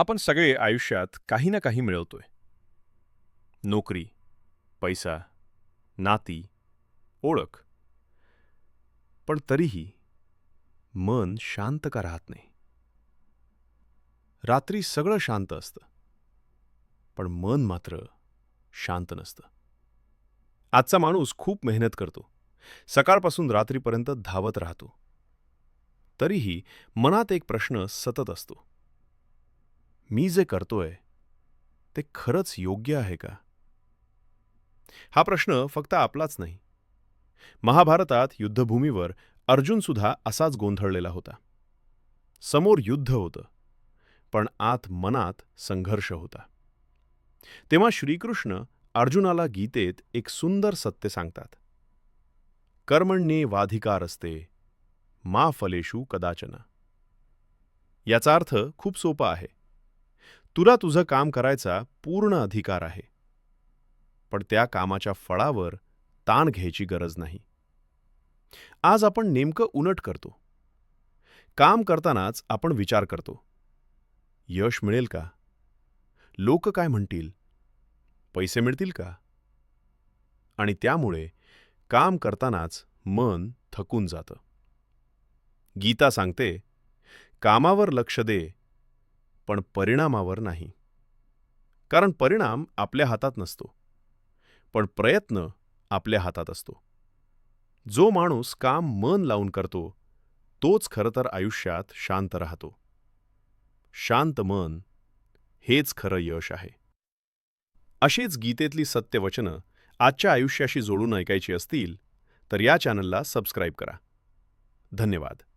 आपण सगळे आयुष्यात काही ना काही मिळवतोय. नोकरी पैसा नाती ओळख. पण तरीही मन शांत का राहत नाही? रात्री सगळं शांत असतं. पण मन मात्र शांत नसतं. आजचा माणूस खूप मेहनत करतो. सकाळपासून रात्रीपर्यंत धावत राहतो. तरीही मनात एक प्रश्न सतत असतो. मी जे करतोय ते खरंच योग्य आहे का? हा प्रश्न फक्त आपलाच नाही. महाभारतात युद्धभूमीवर अर्जुनसुद्धा असाच गोंधळलेला होता. समोर युद्ध होतं पण आत मनात संघर्ष होता. तेव्हा श्रीकृष्ण अर्जुनाला गीतेत एक सुंदर सत्य सांगतात. कर्मण्ये वाधिकार असते मा फलेषु कदाचन. याचा अर्थ खूप सोपा आहे. तुला तुझं काम करायचा पूर्ण अधिकार आहे. पण त्या कामाच्या फळावर ताण घ्यायची गरज नाही. आज आपण नेमकं उलट करतो. काम करतानाच आपण विचार करतो. यश मिळेल का? लोक काय म्हणतील? पैसे मिळतील का? आणि त्यामुळे काम करतानाच मन थकून जातं. गीता सांगते कामावर लक्ष दे पण परिणामावर नाही. कारण परिणाम आपल्या हातात नसतो. पण प्रयत्न आपल्या हातात असतो. जो माणूस काम मन लावून करतो तोच खरं तर आयुष्यात शांत राहतो. शांत मन हेच खरं यश आहे. अशीच गीतेतली सत्यवचनं आजच्या आयुष्याशी जोडून ऐकायची असतील तर या चॅनलला सबस्क्राईब करा. धन्यवाद.